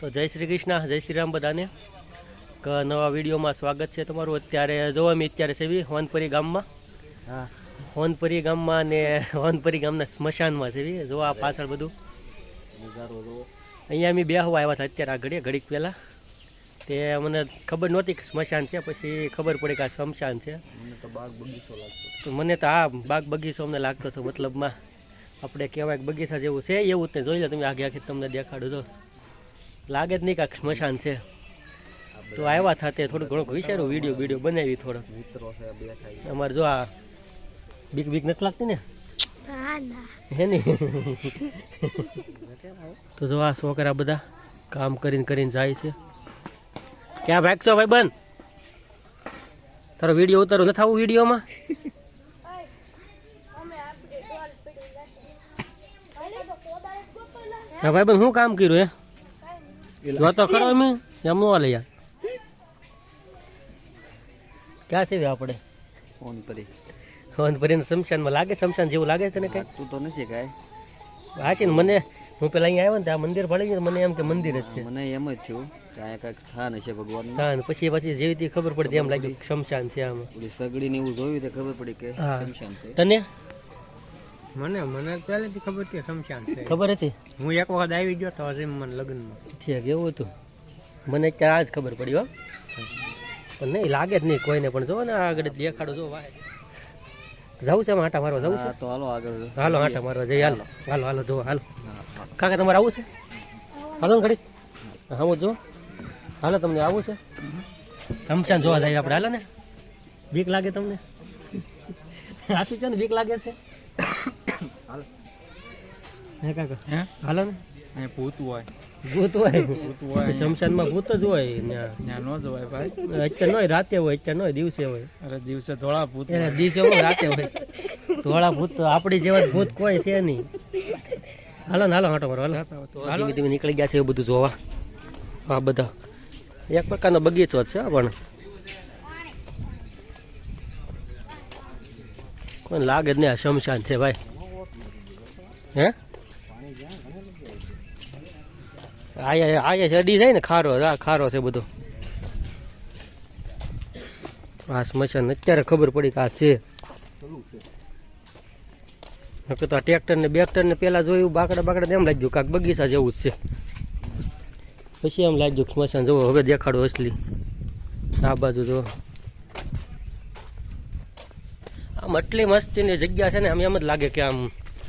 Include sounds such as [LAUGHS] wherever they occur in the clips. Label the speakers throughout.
Speaker 1: તો જય શ્રી કૃષ્ણ જય શ્રી રામ બધાને. કે નવા વિડીયોમાં સ્વાગત છે તમારું. અત્યારે જોવા અમે અત્યારે સેવી હોનપરી ગામમાં.
Speaker 2: હા.
Speaker 1: હોનપરી ગામમાં ને હોનપરી ગામના સ્મશાનમાં સેવી જો આ પાછળ બધું. અહીંયા અમે બેહવા આવ્યા હતા અત્યારે આ ઘડીએ ઘડીક પહેલાં. તે મને ખબર નહોતી કે સ્મશાન છે પછી ખબર પડી કે આ સ્મશાન છે.
Speaker 2: તો
Speaker 1: તો મને તો આ બાગ બગીચો અમને લાગતો હતો મતલબમાં. આપણે કહેવાય બગીચા જેવું છે એવું જ જોઈ લો તમે આગે આખી તમને દેખાડું તો. લાગે જ નહીં કાંક સ્મશાન છે. તો આવ્યા હતા તે થોડું ઘણું વિચાર્યું વીડિયો વીડિયો બનાવી થોડો
Speaker 2: મિત્રો છે બે થાય
Speaker 1: અમારે જો આ બીક બીક નથી લાગતી ને? હે ને. તો જો આ છોકરા બધા કામ કરીને કરીને જાય છે. ક્યાં ભાગશો ભાઈ બન તારો વીડિયો ઉતારો નથી આવું વિડીયોમાં? હા ભાઈ બંધ શું કામ કર્યું હે? જો તો ખરો અમે એમ નો લઈ ક્યાં છે આપણે?
Speaker 2: ફોન કરી
Speaker 1: ફોન ભરીને શમશાનમાં લાગે શમશાન જેવું લાગે છે ને કઈ?
Speaker 2: તું તો નથી કાંઈ.
Speaker 1: હા છે ને મને હું પેલા અહીંયા આવ્યો ને આ મંદિર પડી ગયું મને એમ કે મંદિર જ છે.
Speaker 2: મને એમ જ થયું કે અહીંયા કાંઈક સ્થાન હશે
Speaker 1: ભગવાન સ્થાન પછી પછી જેવી રીતે ખબર પડી એમ લાગ્યું શમશાન છે આમાં.
Speaker 2: સગડી ને એવું જોયું તો ખબર પડી કે શમશાન છે.
Speaker 1: તને?
Speaker 3: મને મને પહેલેથી ખબર છે શમશાન છે.
Speaker 1: ખબર હતી?
Speaker 3: હું એક વખત આવી ગયો તો હજી મને લગ્નમાં.
Speaker 1: છે એવું હતું. મને ત્યાં જ ખબર પડી હો. પણ નહીં લાગે જ નહીં કોઈને પણ જો ને આગળ દેખાડો જો વાહ જવું છે આટા મારવા જવું છે?
Speaker 2: તો હાલો આગળ.
Speaker 1: હાલો આટા મારવા જઈએ હાલો. હાલો. હાલો જો હાલો. કાકા તમારે આવું છે? હાલો ને ઘડી હા જો હાલો તમને આવું છે? શમશાન જોવા જાય આપણે હાલો ને. બીક લાગે તમને? આસુ છે ને બીક લાગે છે? હે કાકા?
Speaker 3: હે?
Speaker 1: હાલો ને.
Speaker 3: અહીંયા ભૂત હોય.
Speaker 1: ભૂત હોય?
Speaker 3: ભૂત હોય.
Speaker 1: શમશાનમાં ભૂત જ હોય ત્યાં.
Speaker 3: ન જવાય ભાઈ.
Speaker 1: અત્યારે નોય રાતે હોય અત્યારે નોય દિવસે હોય.
Speaker 3: અરે દિવસે ધોળા ભૂત
Speaker 1: એને દિવસે હોય રાતે હોય. ધોળા ભૂત તો આપણી જેવા ભૂત કોઈ છે નહીં. હાલો ને હાલો હાટો મારો હાલો. હાલો. ધીમે ધીમે નીકળી ગયા છે એવું બધું જોવા. આ બધા. એક પ્રકારનો બગીચો જ છે પણ. કોઈ લાગે જ નહીં આ શમશાન છે ભાઈ. હે? આયા આયા અડી જાય ને ખારો, આ ખારો છે બધો. આ સ્મશાન, અત્યારે ખબર પડી કે આ છે. તો આ ટ્રેક્ટર ને બેક્ટર ને પેલા જોયું બાકડા બાકડા એમ લાગ્યું કાંક બગીચા જેવું છે. પછી એમ લાગ્યું સ્મશાન જુઓ, હવે દેખાડો અસલી. આ બાજુ જો આમ આટલી મસ્તીની જગ્યા છે ને, આમ એમ જ લાગે કે આમ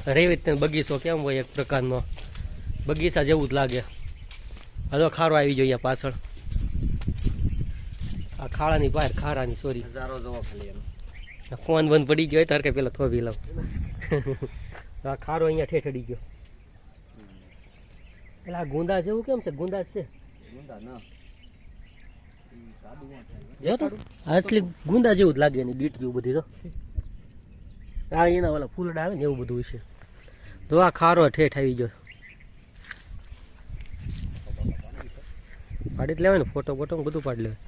Speaker 1: રેવી ને બગીચો કેમ હોય એક પ્રકારનો? બગીચા જેવું જ લાગે. હવે ખારો આવી ગયો પાછળ. આ ખાડાની બહાર ખારાની સોરી
Speaker 2: એનો
Speaker 1: ફોન બંધ પડી ગયો તાર કે પેલા થોભી લાવ આ ખારો અહીંયા ઠેઠડી ગયો. પેલા આ ગુંદા જેવું કેમ છે? ગુંદા છે. જો તો અસલી ગુંદા જેવું જ લાગે ને બીટ જેવું બધી તો. આ એના ઓલા ફૂલડા આવે ને એવું બધું છે તો આ ખારો ઠેઠ આવી ગયો. પાડી જ લેવાય ને ફોટો બોટો બધું પાડી લેવાય.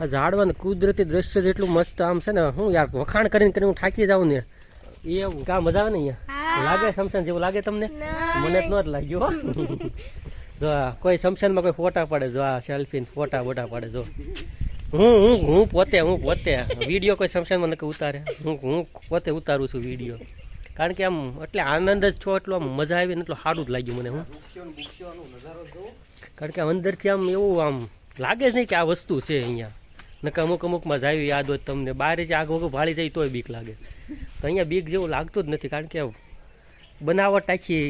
Speaker 1: આ ઝાડવાનું કુદરતી દ્રશ્ય જેટલું મસ્ત આમ છે ને હું યાર વખાણ કરીને કરીને હું થાકી જાઉં ને. એવું કા મજા આવે ને અહીંયા? લાગે સમસાન જેવું લાગે તમને? મને જ નહોત લાગ્યું હો. [LAUGHS] જો કોઈ સમસાનમાં કોઈ ફોટા પાડે જો આ સેલ્ફી ફોટા બોટા પાડે જો. હું હું હું પોતે હું પોતે. વીડિયો કોઈ શમશાનમાં નકે ઉતારે. હું હું પોતે ઉતારું છું વીડિયો. કારણ કે આમ એટલે આનંદ જ છો એટલો આમ મજા આવી ને એટલું સારું જ લાગ્યું મને, હું. કારણ કે અંદરથી આમ એવું આમ લાગે જ નહીં કે આ વસ્તુ છે અહીંયા. નકે અમુક અમુકમાં જ આવી યાદ હોય તમને. બહાર જ આગ વગર ભાળી જાય તોય બીક લાગે. તો અહીંયા બીક જેવું લાગતું જ નથી, કારણ કે બનાવટ આખી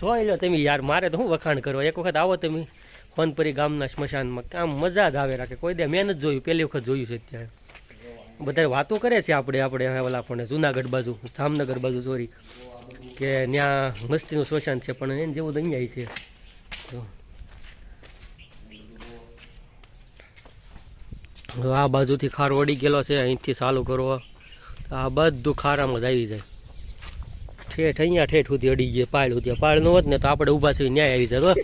Speaker 1: જોઈ લો તમે યાર, મારે તો હું વખાણ કરો એક વખત આવો તમે પનપરી ગામના સ્મશાનમાં આમ મજા જ આવે રાખે. કોઈ દે મેં નથી જોયું, પહેલી વખત જોયું છે અત્યારે. બધા વાતો કરે છે આપણે આપણે ઓલા પણ જુનાગઢ બાજુ જામનગર બાજુ સોરી કે ત્યાં મસ્તીનું શોષણ છે પણ એને જેવું તો અહીંયા છે. આ બાજુથી ખાર વળી ગયેલો છે અહીંથી ચાલુ કરો તો આ બધું ખારામાં જ આવી જાય. ઠેઠ અહીંયા ઠેઠ સુધી અડી ગયા પાળ સુધી. પાળ નો હોત ને તો આપણે ઊભા થઈ ન્યાય આવી જાય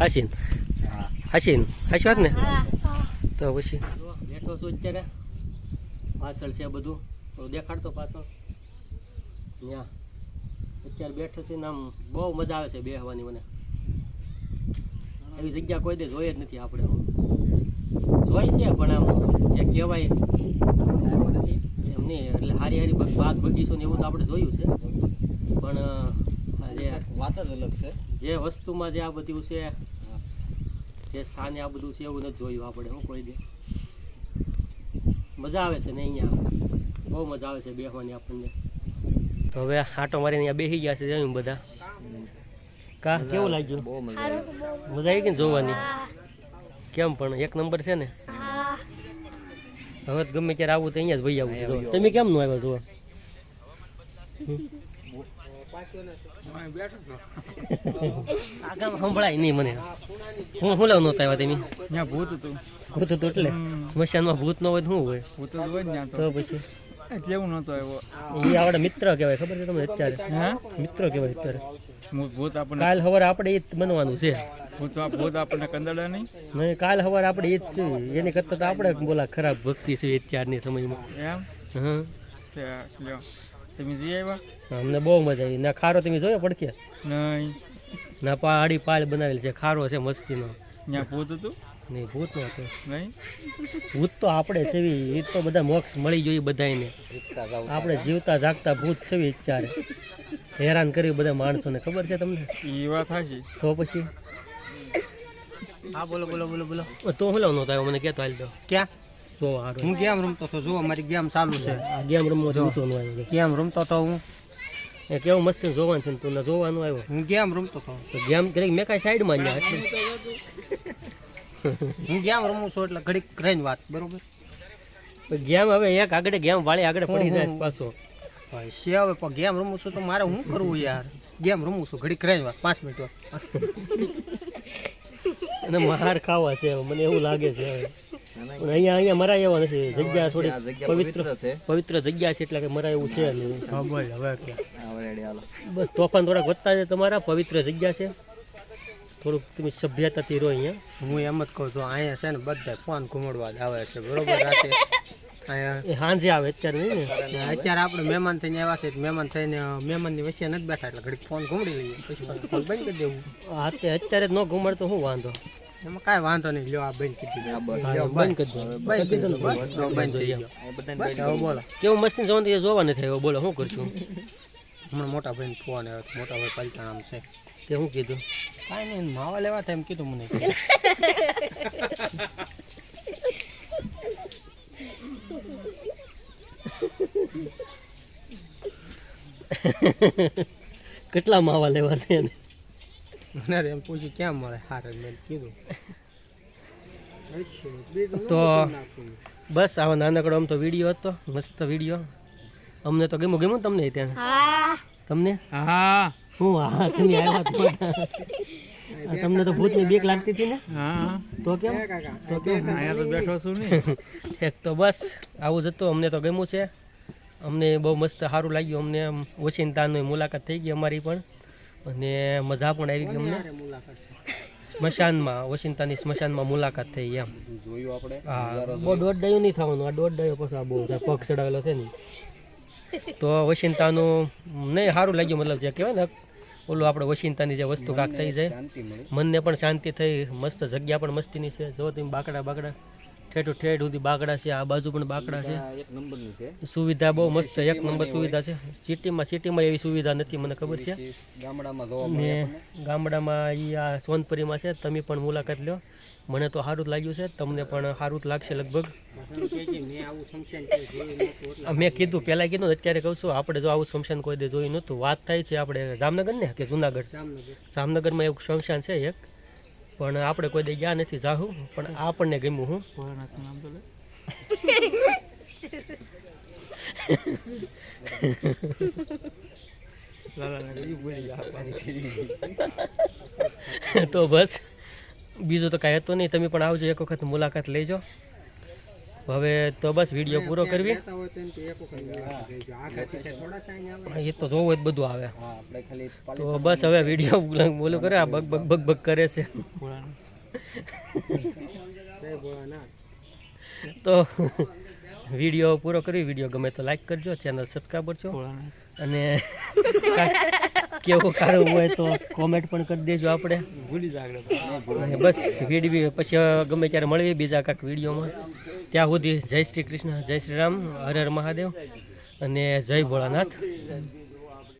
Speaker 1: હાસીન હાસીન હાસી વાત ને? તો પછી? બેઠો છું અત્યારે. પાછળ છે બધું. તો દેખાડતો પાછળ. ત્યાં અત્યારે બેઠો છે ને આમ બહુ મજા આવે છે બેહવાની મને. એવી જગ્યા કોઈ દે જોઈએ જ નથી આપણે હો. જોઈ છે પણ આમ જે કહેવાય એમ નહીં એટલે હારી હારી બાગ બગીચો ને એવું તો આપણે જોયું છે. પણ જે
Speaker 2: વાત જ અલગ છે.
Speaker 1: જે વસ્તુમાં જે આ બધું છે જે સ્થાને આ બધું છે એવું નથી જોયું આપણે હું કોઈ દે મજા આવે છે ને અહીંયા બહુ મજા આવે છે બેસવાની આપણને. તો હવે આટો મારીને અહીંયા બેસી ગયા છે જોયું બધા? કા? કેવું લાગ્યું?
Speaker 2: બહુ મજા આવે.
Speaker 1: મજા આવી કે ને જોવાની? કેમ પણ? એક નંબર છે ને? હવે ગમે ત્યારે આવું તો અહીંયા જ ભાઈ આવું જો. તમે કેમ નું આવ્યા જોવા. આગળ સંભળાય નહીં મને. હું હું લાવ નહોતા આવ્યા તમે?
Speaker 3: ભૂત હતું.
Speaker 1: ભૂત હતું એટલે. સ્મશાનમાં ભૂત ન હોય શું હોય?
Speaker 3: ભૂત હોય ને
Speaker 1: તો. પછી?
Speaker 3: કેવું નતો આવ્યો.
Speaker 1: એ આપણા મિત્ર કહેવાય ખબર છે તમને અત્યારે?
Speaker 3: હા?
Speaker 1: મિત્ર કહેવાય અત્યારે.
Speaker 3: ભૂત- આપણને
Speaker 1: કાલ સવારે આપણે એ જ બનવાનું છે.
Speaker 3: ભૂત ભૂત આપણને કંદડા નહીં?
Speaker 1: નહીં કાલ સવારે આપણે એ જ છે. એની કરતા તો આપણે બોલા ખરાબ ભક્તિ છે અત્યારની સમયમાં.
Speaker 3: એમ?
Speaker 1: હા.
Speaker 3: તમે જઈ આવ્યા?
Speaker 1: અમને બહુ મજા આવી. ના ખારો તમે જોયો પડકે
Speaker 3: નહીં.
Speaker 1: ના પાડી પાળ બનાવેલ છે. ખારો છે મસ્તીનો.
Speaker 3: ત્યાં ભૂત હતું?
Speaker 1: નહીં ભૂત નો હતો.
Speaker 3: નહીં?
Speaker 1: ભૂત તો આપણે છે એ તો બધા મોક્ષ મળી જોઈએ બધાને આપણે જીવતા જાગતા ભૂત છે હેરાન કર્યું બધા માણસોને ખબર છે તમને?
Speaker 3: એ વાત હાજી
Speaker 1: તો પછી?
Speaker 3: હા બોલો બોલો બોલો બોલો.
Speaker 1: તો હું લાવ થાય મને કહેતો હાલ તો
Speaker 3: ક્યાં?
Speaker 1: તો હારો.
Speaker 3: હું ગેમ રમતો હતો જુઓ મારી ગેમ ચાલુ છે.
Speaker 1: આ ગેમ રમવા છો.
Speaker 3: ગેમ રમતો હતો હું.
Speaker 1: એ કેવું મસ્ત જોવાનું છે તું ના જોવાનું આવ્યો.
Speaker 3: હું ગેમ રમતો હતો
Speaker 1: તો ગેમ કરી મેં કાંઈ સાઈડમાં ગયા એટલે.
Speaker 3: હું ગેમ રમું છું એટલે ઘડીક રહીને વાત બરોબર?
Speaker 1: ગેમ હવે એક આગળ ગેમ વાળી આગળ પડી જાય પાછો.
Speaker 3: છે હવે પણ ગેમ રમું છું તો મારે શું કરવું યાર? ગેમ રમું છું ઘડીક રહીને વાત પાંચ મિનિટ વાત.
Speaker 1: અને માર ખાવા છે મને એવું લાગે છે હવે. અહીંયા અહીંયા મરાય એવા નથી. જગ્યા થોડી પવિત્ર
Speaker 2: પવિત્ર
Speaker 1: જગ્યા છે એટલે કે મરાય એવું છે. નહીં
Speaker 3: હવે
Speaker 1: બસ તોફાન થોડાક વધતા છે તમારા પવિત્ર જગ્યા છે. થોડુંક તમે સભ્યતાથી રહો અહીંયા.
Speaker 3: હું એમ જ કહું છું અહીંયા છે ને બધા ફોન ઘુમાડવા જ આવે છે બરોબર? [LAUGHS] રાતે અહીંયા
Speaker 1: સાંજે આવે અત્યારે નહીં ને?
Speaker 3: અત્યારે આપણે મહેમાન થઈને આવ્યા છે તો મહેમાન થઈને મહેમાનની વચ્ચે નથી બેઠા એટલે ઘડીક ફોન ઘુમડી લઈએ પછી ફોન બંધ કરી દેવું.
Speaker 1: તે- અત્યારે જ ન ઘુમાડતો શું વાંધો?
Speaker 3: એમાં કાંઈ વાંધો નહીં લ્યો આ બંધ કરી
Speaker 1: હા, બંધ કરી દો
Speaker 3: બંધ કરી દો બોલો.
Speaker 1: કેવું મસ્તી જોવાનું એ જોવા નથી આવ્યો? બોલો શું કરશું?
Speaker 3: હમણાં મોટા ભાઈને ફોન આવ્યો મોટા ભાઈ પલટા આમ છે.
Speaker 1: તે શું કીધું?
Speaker 3: કાંઈ નહીં માવા લેવા થાય એમ કીધું મને.
Speaker 1: કેટલા માવા લેવા છે એને?
Speaker 3: મને એમ પૂછ્યું ક્યાં મળે? હારે મેં કીધું.
Speaker 1: તો બસ આવો નાનકડો આમ તો વીડિયો હતો મસ્ત વીડિયો. અમને તો ગમ્યું ગમ્યું તમને ત્યાં તમને?
Speaker 3: હા.
Speaker 1: હું હા તમે આવ્યા તમને તો ભૂતની બીક લાગતી હતી ને?
Speaker 3: હા.
Speaker 1: તો કેમ? તો કેમ?
Speaker 3: અહીંયા તો બેઠો છું ને. [LAUGHS]
Speaker 1: એક તો બસ આવું જતો અમને તો ગમ્યું છે. અમને બહુ મસ્ત સારું લાગ્યું. અમને આમ ઓચિંતાની મુલાકાત થઈ ગઈ અમારી પણ. અને મજા પણ આવી ગઈ અમને. સ્મશાનમાં ઓચિંતાની સ્મશાનમાં મુલાકાત થઈ એમ.
Speaker 2: જોયું આપણે?
Speaker 1: હા બહુ દોઢ ડાયું નહીં થવાનું. આ દોઢ ડાયો પછી આ બહુ પગ ચડાવેલો છે ને. તો વશિંતાનું નહીં સારું લાગ્યું મતલબ જે કહેવાય ને ઓલું આપણે વશિંતાની જે વસ્તુ કાક થઈ જાય. મનને પણ શાંતિ થઈ. મસ્ત જગ્યા પણ મસ્તીની છે. જો તમે બાકડા બાકડા. ઠેઠું ઠેઠ સુધી બાકડા છે. આ બાજુ પણ બાકડા છે.
Speaker 2: એક નંબરની છે.
Speaker 1: સુવિધા બહુ મસ્ત. એક નંબર સુવિધા છે. સિટીમાં સિટીમાં એવી સુવિધા નથી મને ખબર છે.
Speaker 2: ગામડામાં
Speaker 1: ગામડામાં એ આ સોનપુરીમાં છે. તમે પણ મુલાકાત લો. મને તો સારું જ લાગ્યું છે તમને પણ સારું જ લાગશે લગભગ.
Speaker 3: મેં
Speaker 1: કીધું પહેલાં કીધું અત્યારે કહું છું આપણે જો આવું શમશાન કોઈ દે જોયું નહોતું. વાત થાય છે આપણે જામનગર ને કે જુનાગઢ? જામનગરમાં એવું શમશાન છે એક પણ આપણે કોઈ દે ગયા નથી જાહું પણ આપણને ગમ્યું હું.
Speaker 3: તો
Speaker 1: બસ. બીજું તો કાંઈ હતું નહીં. તમે પણ આવજો એક વખત મુલાકાત લેજો. હવે તો બસ વીડિયો પૂરો કરવી. એ તો જોવું જ બધું આવે. તો બસ હવે વીડિયો બોલું કરે આ બગ બગ બગ બગ કરે છે. તો વીડિયો પૂરો કરી વીડિયો ગમે તો લાઈક કરજો ચેનલ સબસ્ક્રાઈબ કરજો અને કેવું કારો હોય તો કોમેન્ટ પણ કરી દેજો આપણે.
Speaker 3: ભૂલી
Speaker 1: અને બસ વીડિયો પછી ગમે ત્યારે મળીએ બીજા કાંઈક વિડીયોમાં. ત્યાં સુધી જય શ્રી કૃષ્ણ, જય શ્રી રામ, હર હર મહાદેવ અને જય ભોળાનાથ.